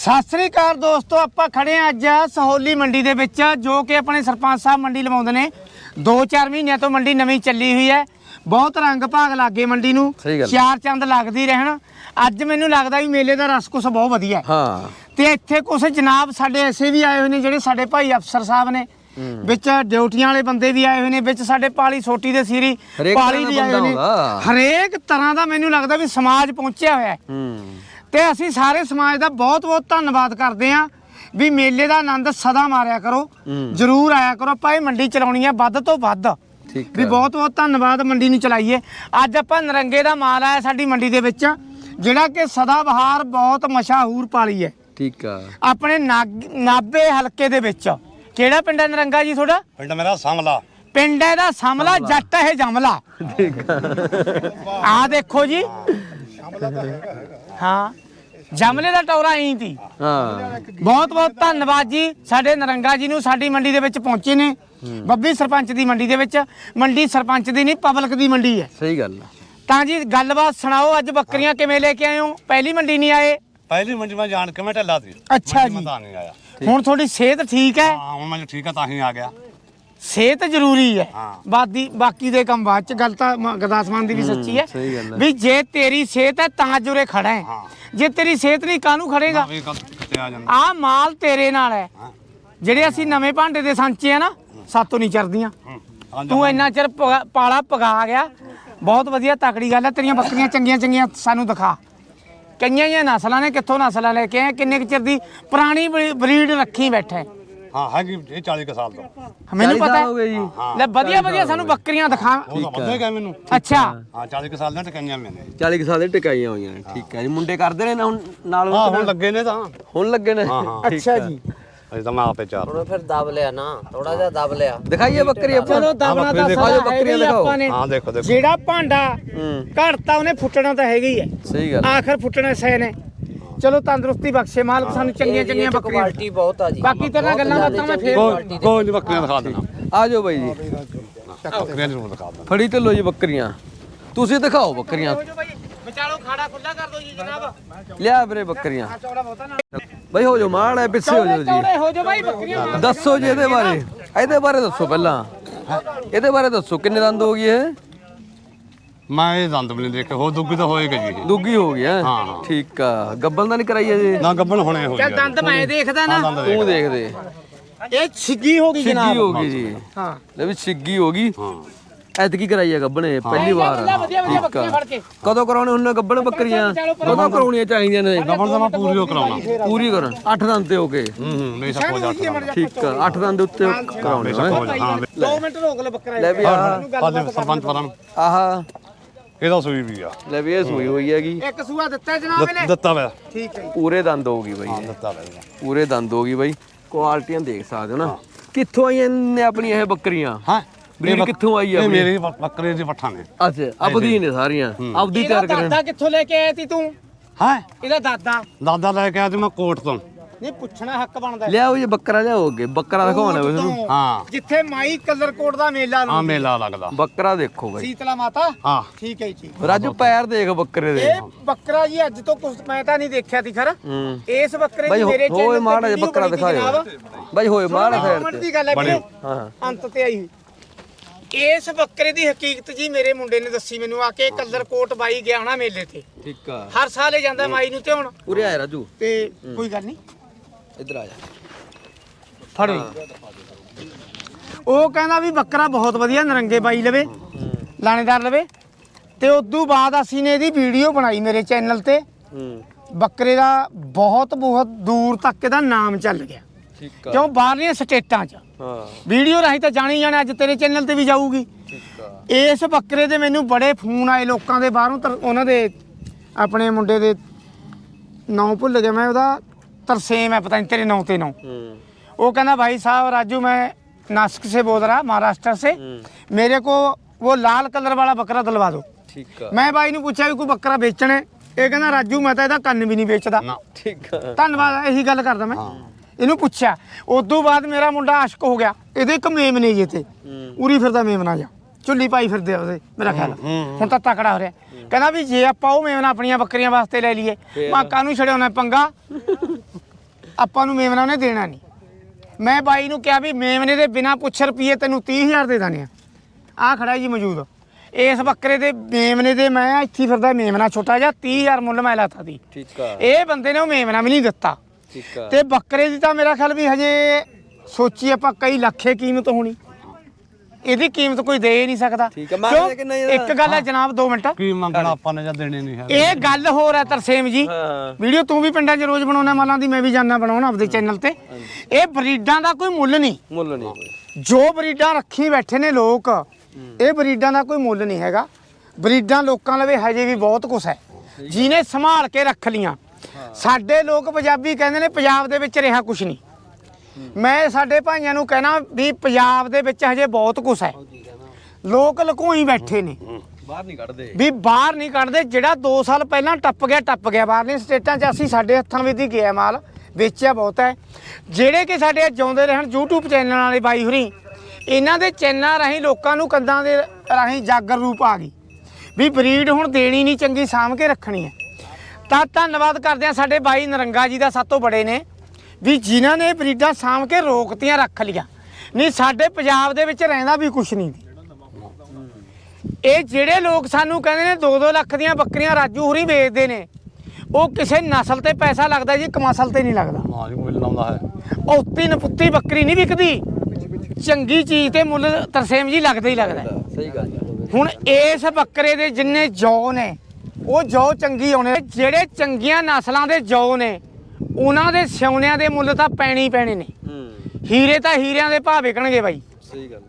ਸਤਿ ਸ੍ਰੀ ਅਕਾਲ ਦੋਸਤੋ ਆਪਾਂ ਖੜੇ ਆ ਅੱਜ ਸਹੌਲੀ ਮੰਡੀ ਦੇ ਵਿੱਚ ਜੋ ਕਿ ਆਪਣੇ ਸਰਪੰਚ ਸਾਹਿਬ ਮੰਡੀ ਲਵਾਉਂਦੇ ਨੇ। 2-4 ਮਹੀਨਿਆਂ ਤੋਂ ਮੰਡੀ ਨਵੀਂ ਚੱਲੀ ਹੋਈ ਹੈ। ਬਹੁਤ ਰੰਗ ਭਾਗ ਲੱਗੇ ਮੰਡੀ ਨੂੰ। ਸਹੀ ਗੱਲ। ਚਾਰ ਚੰਦ ਲੱਗਦੀ ਰਹਿਣ। ਅੱਜ ਮੈਨੂੰ ਲੱਗਦਾ ਵੀ ਮੇਲੇ ਦਾ ਰਸ ਕੁਛ ਬਹੁਤ ਵਧੀਆ ਹੈ। ਹਾਂ। ਤੇ ਇੱਥੇ ਕੁਛ ਜਨਾਬ ਸਾਡੇ ਐਸੇ ਵੀ ਆਏ ਹੋਏ ਨੇ ਜਿਹੜੇ ਸਾਡੇ ਭਾਈ ਅਫਸਰ ਸਾਹਿਬ ਨੇ। ਵਿੱਚ ਡਿਊਟੀਆਂ ਵਾਲੇ ਬੰਦੇ ਵੀ ਆਏ ਹੋਏ ਨੇ ਵਿੱਚ ਸਾਡੇ ਪਾਲੀ ਸੋਟੀ ਦੇ ਸੀਰੀ ਹਰੇਕ ਪਾਲੀ ਤਰ੍ਹਾਂ ਵੀ ਦਾ ਆਏ ਹੋਏ ਨੇ। ਹਰੇਕ ਤਰ੍ਹਾਂ ਦਾ ਮੈਨੂੰ ਲੱਗਦਾ ਵੀ ਸਮਾਜ ਪਹੁੰਚਿਆ ਹੋਇਆ ਹੈ। ਹੂੰ। ਤੇ ਅਸੀਂ ਸਾਰੇ ਸਮਾਜ ਦਾ ਬਹੁਤ ਬਹੁਤ ਧੰਨਵਾਦ ਕਰਦੇ ਹਾਂ ਵੀ ਮੇਲੇ ਦਾ ਆਨੰਦ ਸਦਾ ਮਾਰਿਆ ਕਰੋ ਹੂੰ। ਜਰੂਰ ਆਇਆ ਕਰੋ। ਆਪਾਂ ਇਹ ਮੰਡੀ ਚਲਾਉਣੀ ਹੈ ਵੱਧ ਤੋਂ ਵੱਧ। ਠੀਕ ਵੀ ਆ। ਬਹੁਤ ਬਹੁਤ ਧੰਨਵਾਦ ਮੰਡੀ ਨੂੰ ਚਲਾਈਏ। ਅੱਜ ਆਪਾਂ ਨਰੰਗੇ ਦਾ ਮਾਲ ਆਇਆ ਸਾਡੀ ਮੰਡੀ ਦੇ ਵਿੱਚ ਜਿਹੜਾ ਕਿ ਸਦਾ ਬਹਾਰ ਬਹੁਤ ਮਸ਼ਹੂਰ ਪਾਲੀ ਹੈ। ਠੀਕ ਆ। ਆਪਣੇ ਨਾਗ- ਨਾਭੇ ਹਲਕੇ ਦੇ ਵਿੱਚ। ਕਿਹੜਾ ਪਿੰਡ ਹੈ ਨਰੰਗਾ ਜੀ ਤੁਹਾਡਾ? ਪਿੰਡ ਮੇਰਾ ਸਾਮਲਾ। ਪਿੰਡ ਇਹਦਾ ਸਮਲਾ ਜੱਟ ਇਹ ਜਮਲਾ। ਠੀਕ ਆ। ਆ ਦੇਖੋ ਜੀ। ਹਾਂ ਜਮਲੇ ਦਾ ਟੌਰਾ ਹੀ ਤੀ। ਹਾਂ। ਬਹੁਤ ਬਹੁਤ ਧੰਨਵਾਦ ਜੀ। ਸਾਡੇ ਨਰੰਗਾ ਜੀ ਨੂੰ ਸਾਡੀ ਮੰਡੀ ਦੇ ਵਿੱਚ ਪਹੁੰਚੇ ਨੇ। ਬੱਬੀ ਸਰਪੰਚ ਦੀ ਮੰਡੀ ਦੇ ਵਿੱਚ। ਮੰਡੀ ਸਰਪੰਚ ਦੀ ਨਹੀਂ ਪਬਲਿਕ ਦੀ ਮੰਡੀ ਹੈ। ਸਹੀ ਗੱਲ। ਤਾਂ ਜੀ ਗੱਲਬਾਤ ਸੁਣਾਓ ਅੱਜ ਬੱਕਰੀਆਂ ਕਿਵੇਂ ਲੈ ਕੇ ਆਏ ਹੋ? ਪਹਿਲੀ ਮੰਡੀ ਨਹੀਂ ਆਏ? ਪਹਿਲੀ ਮੰਡੀ ਮੈਂ ਜਾਣ ਕੇ ਮੈਂ ਢੱਲਾ ਸੀ। ਅੱਛਾ ਜੀ। ਮੈਂ ਤਾਂ ਨਹੀਂ ਆਇਆ। ਹੁਣ ਤੁਹਾਡੀ ਸਿਹਤ ਠੀਕ ਹੈ? ਹਾਂ ਹੁਣ ਮੈਂ ਠੀਕ ਆ ਤਾਂ ਹੀ ਆ ਗਿਆ। ਸਿਹਤ ਜ਼ਰੂਰੀ ਹੈ। ਬਾਦੀ ਬਾਕੀ ਦੇ ਕੰਮ ਬਾਅਦ ਚ ਗੱਲ ਤਾਂ ਮ- ਗਰਦਾਸਮਾਨ ਦੀ ਵੀ ਸੱਚੀ ਹੈ। ਸਹੀ ਗੱਲ ਹੈ। ਵੀ ਜੇ ਤੇਰੀ ਸਿਹਤ ਹੈ ਤਾਂ ਜੁਰੇ ਖੜਾ ਹੈ। ਜੇ ਤੇਰੀ ਸਿਹਤ ਨਹੀਂ ਕਾਹਨੂੰ ਖੜੇਗਾ? ਵੀ ਆ ਜਾਂਦਾ। ਮਾਲ ਤੇਰੇ ਨਾਲ ਹੈ। ਹਾਂ। ਜਿਹੜੇ ਅਸੀਂ ਨਵੇਂ ਭਾਂਡੇ ਦੇ ਸਾਂਚੇ ਆ ਨਾ ਸਾਤੋਂ ਨਹੀਂ ਚਰਦੀਆਂ। ਤੂੰ ਇੰਨਾ ਚਿਰ ਪਗਾ- ਪਾਲਾ ਪਗਾ ਗਿਆ। ਬਹੁਤ ਵਧੀਆ ਤਕੜੀ ਗੱਲ ਹੈ। ਤੇਰੀਆਂ ਬੱਕਰੀਆਂ ਚੰਗੀਆਂ ਚੰਗੀਆਂ ਸਾਨੂੰ ਦਿਖਾ। ਕਈਆਂ ਜਿਹੀਆਂ ਨਸਲਾਂ ਨੇ ਕਿੱਥੋਂ ਨਸਲਾਂ ਲੈ ਕੇ ਆਏ ਕਿੰਨੇ ਕੁ ਚਿਰ ਦੀ ਪੁਰਾਣੀ ਬਰੀਡ ਰੱਖੀ ਬੈਠੇ ਹਾਂ। ਹੈਗੀ ਇਹ 40 ਕੁ ਸਾਲ ਤੋਂ। ਮੈਨੂੰ 40 ਪਤਾ ਹੋ ਗਏ ਹੈ ਜੀ ਲੈ ਵਧੀਆ ਵਧੀਆ ਸਾਨੂੰ ਬੱਕਰੀਆਂ ਦਿਖਾ। ਉਹ ਤਾਂ ਵੱਧੇ ਗਏ ਮੈਨੂੰ। ਅੱਛਾ। ਹਾਂ 40 ਕੁ ਸਾਲ ਦੀਆਂ ਟਕਾਈਆਂ ਮੈਨੇ 40 ਕੁ ਸਾਲ ਦੇ ਟਿਕਾਈਆਂ ਹੋਈਆਂ ਨੇ ਠੀਕ ਆ ਜੀ। ਮੁੰਡੇ ਕਰਦੇ ਨੇ ਨਾ ਹੁਣ ਨਾਲ ਹਾਂ ਹੁਣ ਲੱਗੇ ਨੇ ਤਾਂ। ਹੁਣ ਲੱਗੇ ਨੇ? ਹਾਂ, ਹਾਂ। ਅੱਛਾ। ਜੀ। ਅਜੇ ਤਾਂ ਮੈਂ ਆਪੇ ਚਾਰ ਥੋੜਾ ਫਿਰ ਦਬ ਲਿਆ ਨਾ ਥੋੜਾ ਜਿਹਾ ਦਬ ਲਿਆ। ਦਿਖਾਈਏ ਬੱਕਰੀ ਆਪਾਂ। ਚਲੋ ਦਬਣਾ ਤਾਂ ਦੇਖੋ। ਸਾਰਾ ਬੱਕਰੀਆਂ ਹੀ ਦਿਖਾਓ। ਆਪਾਂ ਨੇ ਹਾਂ ਦੇਖੋ ਦੇਖੋ। ਜਿਹੜਾ ਭਾਂਡਾ ਹੂੰ। ਘੜਤਾ ਉਹਨੇ ਫੁੱਟਣਾ ਤਾਂ ਹੈਗਾ ਹੀ ਹੈ। ਸਹੀ ਗੱਲ। ਆਖਰ ਫੁੱਟਣਾ ਸਹਿ ਨੇ ਚਲੋ ਤੰਦਰੁਸਤੀ ਬਖਸ਼ੇ ਮਾਲਕ ਸਾਨੂੰ ਚੰਗੀਆਂ ਚੰਗੀਆਂ ਬੱਕਰੀਆਂ ਕੁਆਲਿਟੀ ਬਹੁਤ ਆ ਜੀ। ਬਾਕੀ ਤੇਰੇ ਗੱਲਾਂ ਬਾਤਾਂ ਮੈਂ ਫੇਰ ਕੋਈ ਕੋਈ ਨਹੀਂ ਬੱਕਰੀਆਂ ਦਿਖਾ ਦੇਣਾ ਆ ਜਾਓ ਬਾਈ ਜੀ। ਬੱਕਰੀਆਂ ਜ਼ਰੂਰ ਦਿਖਾ ਦੇਣਾ ਫੜੀ ਤੇ ਲੋ ਜੀ ਬੱਕਰੀਆਂ। ਤੁਸੀਂ ਦਿਖਾਓ ਬੱਕਰੀਆਂ। ਹੋ ਜਾਓ ਬਾਈ ਵਿਚਾਲੋ ਖਾੜਾ ਖੁੱਲਾ ਕਰ ਦਿਓ ਜੀ ਜਨਾਬ। ਲਿਆ ਵੀਰੇ ਬੱਕਰੀਆਂ। ਚੌੜਾ ਬਹੁਤਾ ਨਾ। ਬਾਈ ਹੋ ਜਾਓ ਮਾੜ ਹੈ ਪਿੱਛੇ ਹੋ ਜਾਓ ਜੀ। ਚੌੜੇ ਹੋ ਜਾਓ ਬਾਈ ਬੱਕਰੀਆਂ ਮਾਰ ਦੱਸੋ ਜੀ ਇਹਦੇ ਬਾਰੇ। ਇਹਦੇ ਬਾਰੇ ਦੱਸੋ ਪਹਿਲਾਂ। ਇਹਦੇ ਬਾਰੇ ਦੱਸੋ ਕਿੰਨੇ ਦੰਦ ਹੋ ਗਈ ਇਹ? ਮੈਂ ਇਹ ਦੰਦ ਵੀ ਨਹੀਂ ਦੇਖੇ ਹੋ ਦੁੱਗੀ ਤਾਂ ਹੋਏਗਾ ਜੀ ਇਹ। ਦੁੱਗੀ ਹੋ ਗਈ ਹੈ। ਠੀਕ ਆ। ਗੱਬਲ ਤਾਂ ਨਹੀਂ ਕਰਾਈ ਅਜੇ? ਨਾ ਗੱਬਣ ਹੋਣੇ ਹੋ ਚੱਲ ਦੰਦ ਮੈਂ ਦੇਖਦਾ ਨਾ। ਦੰਦ ਤੂੰ ਦੇਖ ਦੇ ਇਹ ਛਿੱਗੀ ਹੋ ਗਈ ਛਿੱਗੀ ਜਨਾਬ ਹੋ ਗਈ ਜੀ। ਹਾਂ। ਲੈ ਵੀ ਛਿੱਗੀ ਹੋ ਗਈ। ਹਾਂ। ਐਤਕੀ ਕਰਾਈ ਆ ਗੱਬਣੇ ਪਹਿਲੀ ਵਾਰ। ਵਧੀਆ ਵਧੀਆ ਵਧੀਆ ਠੀਕ ਬੱਕਰੀਆਂ ਆ ਫੜ ਕੇ। ਕਦੋਂ ਕਰਾਉਣੇ ਹੁੰਦੇ ਗੱਬਣ ਬੱਕਰੀਆਂ? ਕਦੋਂ ਕਰਾਉਣੀਆਂ ਚਾਹੀਦੀਆਂ ਨੇ? ਗੱਬਣ ਤਾਂ ਮੈਂ ਪੂਰੀ ਉਹ ਕਰਾਉਣਾ। ਪੂਰੀ ਕਰਨ। 8 ਦੰਦ ਤੇ ਹੋ ਗਏ ਹੂੰ ਹੂੰ ਨਹੀਂ ਸਭ ਹੋ ਜਾਣਾ ਠੀਕ ਆ 8 ਦੰਦ ਦੇ ਉੱਤੇ ਕਰਾਉਣੇ ਹੋ ਹੈ ਜਾ ਹਾਂ 2 ਮਿੰਟ ਰੋਕ ਲੈ ਬੱਕਰਾ। ਲੈ ਵੀ ਆਹ। ਸਰਪੰਚ ਪਰਾਂ ਆਹ। ਇਹਦਾ ਸੂਈ ਵੀ ਆ। ਲੈ ਵੀ ਇਹ ਸੂਈ ਹੋਈ ਹੈਗੀ। ਇੱਕ ਸੂਆ ਦਿੱਤਾ ਜਨਾਬ ਇਹਨੇ? ਦਿੱਤਾ ਵੇ ਠੀਕ ਹੈ ਜੀ। ਪੂਰੇ ਦੰਦ ਹੋਊਗੀ ਬਾਈ ਹਾਂ ਇਹ। ਦਿੱਤਾ ਵੇ ਪੂਰੇ ਦੰਦ ਹੋਗੀ ਬਾਈ। ਕੁਆਲਟੀਆਂ ਦੇਖ ਸਕਦੇ ਹੋ ਨਾ। ਕਿੱਥੋਂ ਆਈਆਂ ਨੇ ਆਪਣੀਆਂ ਇਹ ਬੱਕਰੀਆਂ? ਹਾਂ। ਬਰੀਡ ਕਿੱਥੋਂ ਆਈ ਆ ਇਹ? ਮੇਰੀ ਬ- ਬੱਕਰੇ ਦੀ ਪੱਠਾਂ ਨੇ ਅੱਛਾ ਆਪਦੀ ਨੇ ਸਾਰੀਆਂ? ਆਪਦੀ ਇਹਦਾ ਤਿਆਰ ਕਰਨ ਦਾਦਾ ਕਿੱਥੋਂ ਲੈ ਕੇ ਆਇਆ ਤੀ ਤੂੰ? ਹਾਂ? ਇਹਦਾ ਦਾਦਾ? ਦਾਦਾ ਲੈ ਕੇ ਆਇਆ ਸੀ ਮੈਂ ਕੋਟ ਤੋਂ। ਨਹੀਂ ਪੁੱਛਣਾ ਹੱਕ ਬਣਦਾ ਹੈ। ਲਿਆਓ ਜੀ ਬੱਕਰਾ ਲਿਆਓ ਅੱਗੇ। ਬੱਕਰਾ ਦਿਖਾਉਣਾ ਵੇ ਤੁਹਾਨੂੰ। ਹਾਂ। ਜਿੱਥੇ ਮਾਈ ਕਲਰ ਕੋਟ ਦਾ ਮੇਲਾ ਆ ਮੇਲਾ ਲੱਗਦਾ। ਬੱਕਰਾ ਦੇਖੋ ਬਾਈ। ਸੀਤਲਾ ਮਾਤਾ? ਹਾਂ। ਠੀਕ ਹੈ ਜੀ ਠੀਕ ਰਾਜੂ ਪੈਰ ਦੇਖ ਬੱਕਰੇ ਦੇ। ਇਹ ਬੱਕਰਾ ਜੀ ਅੱਜ ਤੋਂ ਕੁਝ ਮੈਂ ਤਾਂ ਨਹੀਂ ਦੇਖਿਆ ਤੀ ਖਰ। ਹੂੰ। ਇਸ ਬੱਕਰੇ ਬਾਈ ਦੀ ਮੇਰੇ ਹੋਏ ਚੈਨਲ ਮਾੜਾ ਜਿਹਾ ਬੱਕਰਾ ਦਿਖਾਓ ਬਾਈ ਹੋਏ ਮਾੜਾ ਤੇ। ਦੀ ਗੱਲ ਹੈ ਵੀਰੇ। ਹਾਂ। ਅੰਤ ਤੇ ਆਈ ਹੋਈ। ਇਸ ਬੱਕਰੇ ਦੀ ਹਕੀਕਤ ਜੀ ਮੇਰੇ ਮੁੰਡੇ ਨੇ ਦੱਸੀ ਮੈਨੂੰ ਆ ਕੇ ਕਲਰ ਕੋਟ ਬਾਈ ਗਿਆ ਹੋਣਾ ਮੇਲੇ ਤੇ। ਠੀਕ ਆ। ਹਰ ਸਾਲ ਇਹ ਜਾਂਦਾ ਮਾਈ ਨੂੰ ਤੇ ਹੁਣ। ਉਰੇ ਆਏ ਰਾਜੂ। ਤੇ ਕੋਈ ਗੱਲ ਨਹੀਂ। ਇੱਧਰ ਆ ਜਾ। ਫੜੋ ਉਹ ਕਹਿੰਦਾ ਵੀ ਬੱਕਰਾ ਬਹੁਤ ਵਧੀਆ ਨਰੰਗੇ ਬਾਈ ਲਵੇ ਲਾਣੇਦਾਰ ਲਵੇ। ਤੇ ਉਦੋਂ ਬਾਅਦ ਅਸੀਂ ਨੇ ਇਹਦੀ ਵੀਡੀਓ ਬਣਾਈ ਮੇਰੇ ਚੈਨਲ ਤੇ। ਹੂੰ। ਬੱਕਰੇ ਦਾ ਬਹੁਤ ਬਹੁਤ ਦੂਰ ਤੱਕ ਇਹਦਾ ਨਾਮ ਚੱਲ ਗਿਆ। ਠੀਕ ਆ। ਕਿਉਂ? ਬਾਹਰਲੀਆਂ ਸਟੇਟਾਂ 'ਚ। ਹਾਂ। ਵੀਡੀਓ ਰਾਹੀਂ ਤਾਂ ਜਾਣੀ ਜਾਣਾ ਅੱਜ ਤੇਰੇ ਚੈਨਲ ਤੇ ਵੀ ਜਾਊਗੀ। ਠੀਕ ਆ। ਇਸ ਬੱਕਰੇ ਦੇ ਮੈਨੂੰ ਬੜੇ ਫੋਨ ਆਏ ਲੋਕਾਂ ਦੇ ਬਾਹਰੋਂ ਤਰ- ਉਹਨਾਂ ਦੇ ਆਪਣੇ ਮੁੰਡੇ ਦੇ ਨਾਂ ਭੁੱਲ ਗਿਆ ਮੈਂ ਉਹਦਾ ਤਰਸੇਮ ਹੈ ਪਤਾ ਨਹੀਂ तेरे नाम ते नाम ਹੂੰ वो कहना भाई साहब राजू मैं नासिक से बोल रहा महाराष्ट्र से मेरे को वो लाल कलर वाला बकरा दिलवा दो ਠੀਕ ਆ ਮੈਂ ਬਾਈ ਨੂੰ ਪੁੱਛਿਆ ਵੀ ਕੋਈ ਬੱਕਰਾ ਵੇਚਣਾ ਹੈ? ਇਹ ਕਹਿੰਦਾ ਰਾਜੂ ਮੈਂ ਤਾਂ ਇਹਦਾ ਕੰਨ ਵੀ ਨਹੀਂ ਵੇਚਦਾ ਨਾ ਠੀਕ ਆ ਧੰਨਵਾਦ ਇਹੀ ਗੱਲ ਕਰਦਾ ਮੈਂ ਇਹਨੂੰ ਪੁੱਛਿਆ ਉਦੋਂ ਬਾਅਦ ਮੇਰਾ ਮੁੰਡਾ ਆਸ਼ਕ ਹੋ ਗਿਆ ਇਹਦੇ ਇੱਕ ਮੇਮ ਨੇ ਜੇ ਤੇ ਉਰੀ ਫਿਰਦਾ ਮੇਮਨਾ ਜਾ ਚੁੱਲੀ ਪਾਈ ਫਿਰਦੇ ਆ ਉਹਦੇ ਮੇਰਾ ਖਿਆਲ ਹੁਣ ਤਾਂ ਤਕੜਾ ਹੋ ਰਿਹਾ ਕਹਿੰਦਾ ਵੀ ਜੇ ਆਪਾਂ ਉਹ ਮੇਮਨਾ ਆਪਣੀਆਂ ਬੱਕਰੀਆਂ ਵਾਸਤੇ ਲੈ ਲਈਏ ਮੈਂ ਕਾਹਨੂੰ ਛੜਿਆਉਣਾ ਪੰਗਾ ਆਪਾਂ ਨੂੰ ਮੇਮਨਾ ਉਹਨੇ ਦੇਣਾ ਨਹੀਂ। ਮੈਂ ਬਾਈ ਨੂੰ ਕਿਹਾ ਵੀ ਮੇਮਨੇ ਦੇ ਬਿਨਾ ਪੁੱਛ ਰੁਪਏ ਤੈਨੂੰ 30000 ਦੇ ਦਾਨੇ ਆ ਆ ਖੜਾ ਜੀ ਮੌਜੂਦ। ਇਸ ਬੱਕਰੇ ਦੇ ਮੇਮਨੇ ਦੇ ਮੈਂ ਇੱਥੇ ਫਿਰਦਾ ਮੇਮਨਾ ਛੋਟਾ ਜਿਹਾ 30000 ਮੁੱਲ ਮੈਂ ਲਾਤਾ ਦੀ ਠੀਕ ਆ। ਇਹ ਬੰਦੇ ਨੇ ਉਹ ਮੇਮਨਾ ਵੀ ਨਹੀਂ ਦਿੱਤਾ। ਠੀਕ ਆ। ਤੇ ਬੱਕਰੇ ਦੀ ਤਾਂ ਮੇਰਾ ਖਿਆਲ ਵੀ ਹਜੇ ਸੋਚੀ ਆਪਾਂ ਕਈ ਲੱਖੇ ਕੀਮਤ ਹੋਣੀ। ਇਹਦੀ ਕੀਮਤ ਕੋਈ ਦੇ ਹੀ ਨਹੀਂ ਸਕਦਾ। ਠੀਕ ਹੈ, ਮੰਗਦੇ ਕਿਉਂ? ਕਿੰਨਾ ਇਹਦਾ? ਇੱਕ ਗੱਲ ਹੈ। ਜਨਾਬ 2 ਮਿੰਟ। ਕੀ ਮੰਗਣਾ ਆਪਾਂ ਨੇ ਜਾਂ ਦੇਣੇ ਨਹੀਂ ਹੈ ਇਹ ਗੱਲ ਹੋਰ ਹੈ ਤਰਸੇਮ ਜੀ। ਹਾਂ। ਵੀਡੀਓ ਤੂੰ ਵੀ ਪਿੰਡਾਂ 'ਚ ਰੋਜ਼ ਬਣਾਉਣਾ ਮਾਲਾਂ ਦੀ ਮੈਂ ਵੀ ਜਾਣਾ ਬਣਾਉਣਾ ਆਪਦੇ ਚੈਨਲ ਤੇ। ਇਹ ਬਰੀਡਾਂ ਦਾ ਕੋਈ ਮੁੱਲ ਨਹੀਂ। ਮੁੱਲ ਨਹੀਂ ਕੋਈ। ਜੋ ਬਰੀਡਾਂ ਰੱਖੀ ਬੈਠੇ ਨੇ ਲੋਕ ਇਹ ਬਰੀਡਾਂ ਦਾ ਕੋਈ ਮੁੱਲ ਨਹੀਂ ਹੈਗਾ। ਬਰੀਡਾਂ ਲੋਕਾਂ ਲਵੇ ਹਜੇ ਵੀ ਬਹੁਤ ਕੁਛ ਹੈ। ਜਿਹਨੇ ਸੰਭਾਲ ਕੇ ਰੱਖ ਲੀਆਂ। ਸਾਡੇ ਲੋਕ ਪੰਜਾਬੀ ਕਹਿੰਦੇ ਨੇ ਪੰਜਾਬ ਦੇ ਵਿੱਚ ਰਿਹਾ ਕੁਛ ਨਹੀਂ। ਮੈਂ ਸਾਡੇ ਭਾਈਆਂ ਨੂੰ ਕਹਿਣਾ ਵੀ ਪੰਜਾਬ ਦੇ ਵਿੱਚ ਹਜੇ ਬਹੁਤ ਕੁਛ ਹੈ। ਲੋਕ ਲੁਕੋਈ ਬੈਠੇ ਨੇ। ਬਾਹਰ ਨਹੀਂ ਕੱਢਦੇ। ਵੀ ਬਾਹਰ ਨਹੀਂ ਕੱਢਦੇ ਜਿਹੜਾ 2 ਸਾਲ ਪਹਿਲਾਂ ਟੱਪ ਗਿਆ ਟੱਪ ਗਿਆ। ਬਾਹਰਲੀਆਂ ਸਟੇਟਾਂ 'ਚ ਅਸੀਂ ਸਾਡੇ ਹੱਥਾਂ ਵਿੱਚ ਹੀ ਗਿਆ ਮਾਲ ਵੇਚਿਆ ਬਹੁਤ ਹੈ। ਜਿਹੜੇ ਕਿ ਸਾਡੇ ਜਿਉਂਦੇ ਰਹਿਣ YouTube ਚੈਨਲ ਵਾਲੇ ਬਾਈ ਹੁਰੀ ਇਹਨਾਂ ਦੇ ਚੈਨਲਾਂ ਰਾਹੀਂ ਲੋਕਾਂ ਨੂੰ ਕੰਦਾਂ ਦੇ ਰਾਹੀਂ ਜਾਗਰ ਰੂਪ ਆ ਗਈ। ਵੀ ਬਰੀਡ ਹੁਣ ਦੇਣੀ ਨਹੀਂ ਚੰਗੀ ਸਾਂਭ ਕੇ ਰੱਖਣੀ ਹੈ। ਤਾਂ ਧੰਨਵਾਦ ਕਰਦੇ ਆ ਸਾਡੇ ਬਾਈ ਨਰੰਗਾ ਜੀ ਦਾ ਸਭ ਤੋਂ ਬੜੇ ਨੇ। ਵੀ ਜਿਨ੍ਹਾਂ ਨੇ ਬਰੀਡਾਂ ਸਾਂਭ ਕੇ ਰੋਕਤੀਆਂ ਰੱਖ ਲੀਆਂ ਨਹੀਂ ਸਾਡੇ ਪੰਜਾਬ ਦੇ ਵਿੱਚ ਰਹਿੰਦਾ ਵੀ ਕੁਛ ਨਹੀਂ। ਇਹ ਜਿਹੜੇ ਲੋਕ ਸਾਨੂੰ ਕਹਿੰਦੇ ਨੇ 2-2 ਲੱਖ ਦੀਆਂ ਬੱਕਰੀਆਂ ਰਾਜੂ ਹੁਰੀ ਵੇਚਦੇ ਨੇ ਉਹ ਕਿਸੇ ਨਸਲ ਤੇ ਪੈਸਾ ਲੱਗਦਾ ਜੀ ਕਮਾਸਲ ਤੇ ਨਹੀਂ ਲੱਗਦਾ। ਮਿਲ ਲਾਉਂਦਾ ਹੈ। ਔਤੀ ਨਪੁੱਤੀ ਬੱਕਰੀ ਨਹੀਂ ਵਿਕਦੀ। ਚੰਗੀ ਚੀਜ਼ ਤੇ ਮੁੱਲ ਤਰਸੇਮ ਜੀ ਲੱਗਦਾ ਹੀ ਲੱਗਦਾ। ਸਹੀ ਗੱਲ ਹੁਣ ਇਸ ਬੱਕਰੇ ਦੇ ਜਿੰਨੇ ਜੌ ਨੇ ਉਹ ਜੌ ਚੰਗੀ ਆਉਣੇ ਜਿਹੜੇ ਚੰਗੀਆਂ ਨਸਲਾਂ ਦੇ ਜੌ ਨੇ ਉਹਨਾਂ ਦੇ ਸਿਉਣਿਆਂ ਦੇ ਮੁੱਲ ਤਾਂ ਪੈਣੇ ਹੀ ਪੈਣੇ ਨੇ। ਹੂੰ। ਹੀਰੇ ਤਾਂ ਹੀਰਿਆਂ ਦੇ ਭਾਅ ਵਿਕਣਗੇ ਬਾਈ। ਸਹੀ ਗੱਲ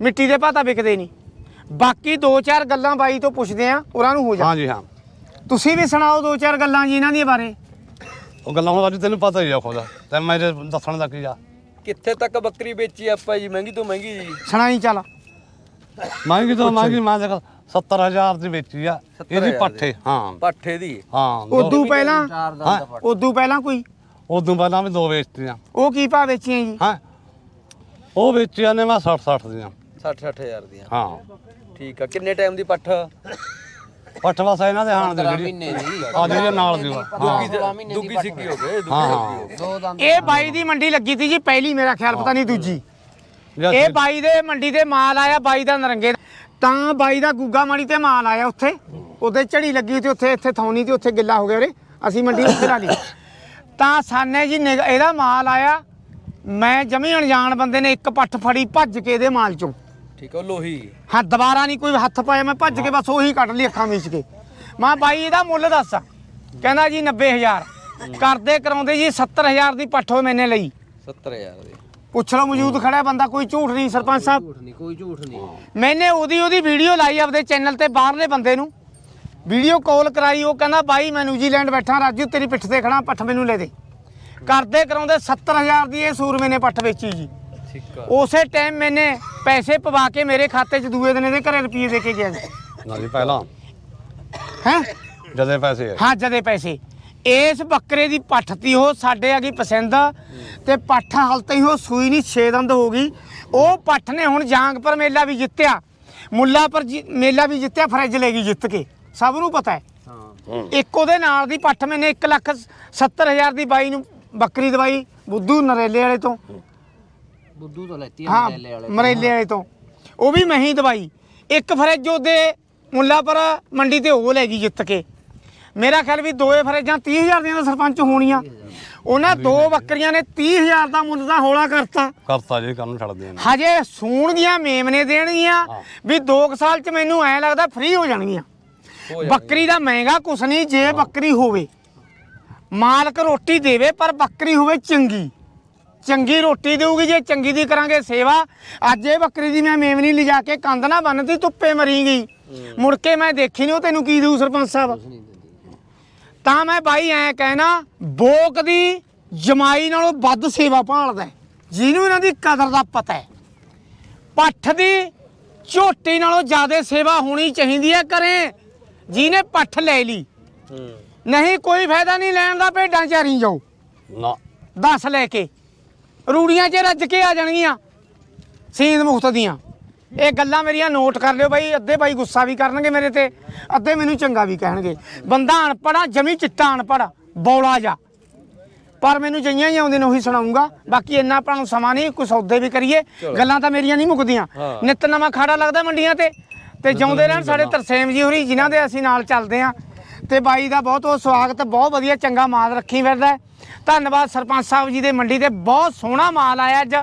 ਮਿੱਟੀ ਦੇ ਭਾਅ ਤਾਂ ਵਿਕਦੇ ਨਹੀਂ। ਬਾਕੀ ਦੋ ਚਾਰ ਗੱਲਾਂ ਬਾਈ ਤੋਂ ਪੁੱਛਦੇ ਆ ਉਹਨਾਂ ਨੂੰ ਹੋ ਜਾ। ਹਾਂ ਜੀ ਹਾਂ। ਤੁਸੀਂ ਵੀ ਸੁਣਾਓ ਦੋ ਚਾਰ ਗੱਲਾਂ ਜੀ ਇਹਨਾਂ ਦੀਆਂ ਬਾਰੇ। ਉਹ ਗੱਲਾਂ ਹੁਣ ਅੱਜ ਤੈਨੂੰ ਪਤਾ ਹੀ ਆ ਖੁਦ। ਤੇ ਮੇਰੇ ਦੱਸਣ ਦਾ ਕੀ ਆ ਕਿੱਥੇ ਤੱਕ ਬੱਕਰੀ ਵੇਚੀ ਆਪਾਂ ਜੀ? ਮਹਿੰਗੀ ਤੋਂ ਮਹਿੰਗੀ ਜੀ। ਸੁਣਾਈ ਚੱਲ। ਮਹਿੰਗੀ ਤੋਂ ਮਹਿੰਗੀ ਮੈਂ ਦੇਖ 70000 ਦੀ ਵੇਚੀ ਆ। 70,000 ਇਹਦੀ ਦੀ। ਪੱਠੇ ਹਾਂ। ਪੱਠੇ ਦੀ। ਹਾਂ ਉਦੋਂ ਪਹਿਲਾਂ ਉਦੋਂ ਪਹਿਲਾਂ ਕੋਈ? ਉਦੋਂ ਪਹਿਲਾਂ ਵੀ ਦੋ ਵੇਚਤੀਆਂ। ਉਹ ਕੀ ਭਾਅ ਵੇਚੀਆਂ ਜੀ? ਹਾਂ। ਉਹ ਵੇਚੀਆਂ ਨੇ ਮੈਂ 60 60 ਦੀਆਂ। 60 60000 ਦੀਆਂ। ਹਾਂ। ਠੀਕ ਆ। ਕਿੰਨੇ ਟਾਈਮ ਦੀ ਪੱਠ? ਪੱਠ ਬਸ ਇਹਨਾਂ ਦੇ ਹਾਣ ਦੇ 15 ਜਿਹੜੀ ਮਹੀਨੇ ਦੀ। ਆ ਜਿਹੜੀ ਨਾਲ ਦੀ ਦੁੱਗੀ ਦੁੱਗੀ ਸਿੱਕੀ ਹੋ ਗਏ ਦੁੱਗੀ ਸਿੱਕੀ ਦੋ ਇਹ ਬਾਈ ਦੀ ਮੰਡੀ ਲੱਗੀ ਤੀ ਜੀ ਪਹਿਲੀ ਮੇਰਾ ਖਿਆਲ ਪਤਾ ਨਹੀਂ ਦੂਜੀ। ਇਹ ਬਾਈ ਦੇ ਮੰਡੀ ਤੇ ਮਾਲ ਆਇਆ ਬਾਈ ਦਾ ਨਰੰਗੇ ਦਾ। ਤਾਂ ਬਾਈ ਦਾ ਗੁੱਗਾ ਮਾੜੀ ਤੇ ਮਾਲ ਆਇਆ ਉੱਥੇ। ਉਹਦੇ ਝੜੀ ਲੱਗੀ ਤੇ ਉੱਥੇ ਇੱਥੇ ਥੌਣੀ ਤੇ ਉੱਥੇ ਗਿੱਲਾ ਹੋ ਗਿਆ ਉਰੇ। ਅਸੀਂ ਮੰਡੀ ਉੱਥੇ ਲਾ ਲਈ। ਤਾਂ ਸਾਨੇ ਜੀ ਨਿਗ- ਇਹਦਾ ਮਾਲ ਆਇਆ। ਮੈਂ ਜਮੀ ਅਣਜਾਣ ਬੰਦੇ ਨੇ ਇੱਕ ਪੱਠ ਫੜੀ ਭੱਜ ਕੇ ਇਹਦੇ ਮਾਲ ਚੋਂ। ਠੀਕ ਆ ਉਹ ਲੋਹੀ। ਹਾਂ ਦੁਬਾਰਾ ਨਹੀਂ ਕੋਈ ਹੱਥ ਪਾਇਆ ਮੈਂ ਭੱਜ ਕੇ ਬਸ ਉਹੀ ਕੱਢ ਲਈ ਅੱਖਾਂ ਮੀਚ ਕੇ। ਮੈਂ ਬਾਈ ਇਹਦਾ ਮੁੱਲ ਦੱਸ। ਕਹਿੰਦਾ ਜੀ 90000 ਕਰਦੇ ਕਰਾਉਂਦੇ ਜੀ 70000 ਦੀ ਪੱਠ ਮੈਨੇ ਲਈ। 70000 ਦੀ। ਪੁੱਛ ਲਓ ਮੌਜੂਦ ਖੜਾ ਬੰਦਾ ਕੋਈ ਝੂਠ ਨਹੀਂ ਸਰਪੰਚ ਸਾਹਿਬ। ਝੂਠ ਨਹੀਂ ਕੋਈ ਝੂਠ ਨਹੀਂ। ਮੈਨੇ ਉਹਦੀ ਉਹਦੀ ਵੀਡੀਓ ਲਾਈ ਆਪਦੇ ਚੈਨਲ ਤੇ ਬਾਹਰਲੇ ਬੰਦੇ ਨੂੰ। ਵੀਡੀਓ ਕਾਲ ਕਰਾਈ ਉਹ ਕਹਿੰਦਾ ਬਾਈ ਮੈਂ ਨਿਊਜ਼ੀਲੈਂਡ ਬੈਠਾ ਰਾਜੂ ਤੇਰੀ ਪਿੱਠ ਤੇ ਖੜਾ ਪੱਠ ਮੈਨੂੰ ਲੈ ਦੇ। ਕਰਦੇ ਕਰਾਉਂਦੇ 70000 ਦੀ ਇਹ ਸੂਰਮੇ ਨੇ ਪੱਠ ਵੇਚੀ ਜੀ। ਠੀਕ ਆ। ਉਸੇ ਟਾਈਮ ਮੈਨੇ ਪੈਸੇ ਪਵਾ ਕੇ ਮੇਰੇ ਖਾਤੇ 'ਚ ਦੂਏ ਦਿਨ ਇਹਦੇ ਘਰੇ ਰੁਪਏ ਦੇ ਕੇ ਗਿਆ ਜੀ। ਨਾ ਜੀ ਪਹਿਲਾਂ ਹੈ? ਜਦੇ ਪੈਸੇ। ਹਾਂ ਜਦੇ ਪੈਸੇ। ਇਸ ਬੱਕਰੇ ਦੀ ਪੱਠ ਤੀ ਉਹ ਸਾਡੇ ਆ ਗਈ ਪਸੰਦ ਤੇ ਪੱਠ ਹਾਲ ਤਾਈਂ ਉਹ ਸੂਈ ਨਹੀਂ 6 ਦੰਦ ਹੋ ਗਈ। ਉਹ ਪੱਠ ਨੇ ਹੁਣ ਜਾਂਗਪੁਰ ਮੇਲਾ ਵੀ ਜਿੱਤਿਆ ਮੁੱਲਾਪੁਰ ਜੀ- ਮੇਲਾ ਵੀ ਜਿੱਤਿਆ ਫਰਿੱਜ ਲੈ ਗਈ ਜਿੱਤ ਕੇ। ਸਭ ਨੂੰ ਪਤਾ ਹੈ। ਹਾਂ। ਇੱਕ ਉਹਦੇ ਨਾਲ ਦੀ ਪੱਠ ਮੈਨੇ 1 ਲੱਖ 70 ਹਜ਼ਾਰ ਦੀ ਬਾਈ ਨੂੰ ਬੱਕਰੀ ਦਵਾਈ ਬੁੱਧੂ ਨਰੇਲੇ ਵਾਲੇ ਤੋਂ। ਬੁੱਧੂ ਤੋਂ ਲੈਤੀ ਹਾਂ ਮਰੇਲੇ ਵਾਲੇ ਮਰੇਲੇ ਵਾਲੇ ਤੋਂ। ਉਹ ਵੀ ਮੈਂ ਹੀ ਦਵਾਈ। ਇੱਕ ਫਰਿੱਜ ਉਹਦੇ ਮੁੱਲਾਪੁਰ ਮੰਡੀ ਤੇ ਉਹ ਲੈ ਗਈ ਜਿੱਤ ਕੇ। ਮੇਰਾ ਖਿਆਲ ਵੀ ਦੋਏ ਫਰਿੱਜਾਂ 30000 ਦੀਆਂ ਤਾਂ ਸਰਪੰਚ ਹੋਣੀਆਂ। ਉਹਨਾਂ ਦੋ ਬੱਕਰੀਆਂ ਨੇ 30000 ਦਾ ਮੁੱਲ ਦਾ ਹੌਲਾ ਕਰਤਾ। ਕਰਤਾ ਜੀ ਕੰਮ ਛੱਡਦੇ ਨੇ। ਹਜੇ ਸੂਣਗੀਆਂ ਮੇਮਨੇ ਦੇਣਗੀਆਂ ਵੀ 2 ਸਾਲ ਚ ਮੈਨੂੰ ਐ ਲੱਗਦਾ ਫ੍ਰੀ ਹੋ ਜਾਣਗੀਆਂ। ਬੱਕਰੀ ਦਾ ਮਹਿੰਗਾ ਕੁਛ ਨਹੀਂ ਜੇ ਬੱਕਰੀ ਹੋਵੇ। ਮਾਲਕ ਰੋਟੀ ਦੇਵੇ ਪਰ ਬੱਕਰੀ ਹੋਵੇ ਚੰਗੀ। ਚੰਗੀ ਰੋਟੀ ਦੇਊਗੀ ਜੇ ਚੰਗੀ ਦੀ ਕਰਾਂਗੇ ਸੇਵਾ। ਅੱਜ ਇਹ ਬੱਕਰੀ ਦੀ ਮੈਂ ਮੇਮਨੀ ਲਿਜਾ ਕੇ ਕੰਧ ਨਾ ਬੰਨਤੀ ਧੁੱਪੇ ਮਰੀ ਗਈ। ਮੁੜ ਕੇ ਮੈਂ ਦੇਖੀ ਨਹੀਂ ਉਹ ਤੈਨੂੰ ਕੀ ਦੇਊ ਸਰਪੰਚ ਸਾਹਿਬ? ਤਾਂ ਮੈਂ ਬਾਈ ਐ ਕਹਿਣਾ ਬੋਕ ਦੀ ਜਮਾਈ ਨਾਲੋਂ ਵੱਧ ਸੇਵਾ ਭਾਲਦਾ। ਜਿਹਨੂੰ ਇਹਨਾਂ ਦੀ ਕਦਰ ਦਾ ਪਤਾ ਹੈ। ਪੱਠ ਦੀ ਝੋਟੀ ਨਾਲੋਂ ਜ਼ਿਆਦਾ ਸੇਵਾ ਹੋਣੀ ਚਾਹੀਦੀ ਹੈ ਕਰੇ ਜਿਹਨੇ ਪੱਠ ਲੈ ਲਈ। ਨਹੀਂ ਕੋਈ ਫਾਇਦਾ ਨਹੀਂ ਲੈਣ ਦਾ ਭੇਡਾਂ ਚਾਰੀ ਜਾਓ। ਨਾ। 10 ਲੈ ਕੇ। ਰੂੜੀਆਂ 'ਚ ਰੱਜ ਕੇ ਆ ਜਾਣਗੀਆਂ। ਸੀਂਦ ਮੁਖਤ ਦੀਆਂ। ਇਹ ਗੱਲਾਂ ਮੇਰੀਆਂ ਨੋਟ ਕਰ ਲਿਓ ਬਾਈ ਅੱਧੇ ਬਾਈ ਗੁੱਸਾ ਵੀ ਕਰਨਗੇ ਮੇਰੇ ਤੇ ਅੱਧੇ ਮੈਨੂੰ ਚੰਗਾ ਵੀ ਕਹਿਣਗੇ। ਬੰਦਾ ਅਨਪੜਾ ਜਮੀ ਚਿੱਟਾ ਅਨਪੜ ਬੌਲਾ ਜਾ। ਪਰ ਮੈਨੂੰ ਜਈਆਂ ਹੀ ਆਉਂਦੇ ਨੇ ਉਹੀ ਸੁਣਾਉਂਗਾ ਬਾਕੀ ਇੰਨਾ ਆਪਾਂ ਨੂੰ ਸਮਾਂ ਨਹੀਂ ਕੋਈ ਸੌਦੇ ਵੀ ਕਰੀਏ ਗੱਲਾਂ ਤਾਂ ਮੇਰੀਆਂ ਨਹੀਂ ਮੁੱਕਦੀਆਂ। ਨਿੱਤ ਨਵਾਂ ਖਾੜਾ ਲੱਗਦਾ ਮੰਡੀਆਂ ਤੇ ਤੇ ਜਿਉਂਦੇ ਰਹਿਣ ਸਾਡੇ ਤਰਸੇਮ ਜੀ ਹੋਰੀ ਜਿਨ੍ਹਾਂ ਦੇ ਅਸੀਂ ਨਾਲ ਚੱਲਦੇ ਆਂ ਤੇ ਬਾਈ ਦਾ ਬਹੁਤ ਬਹੁਤ ਸਵਾਗਤ ਬਹੁਤ ਵਧੀਆ ਚੰਗਾ ਮਾਲ ਰੱਖੀ ਫਿਰਦਾ। ਧੰਨਵਾਦ ਸਰਪੰਚ ਸਾਹਿਬ ਜੀ ਦੇ ਮੰਡੀ ਤੇ ਬਹੁਤ ਸੋਹਣਾ ਮਾਲ ਆਇਆ ਅੱਜ।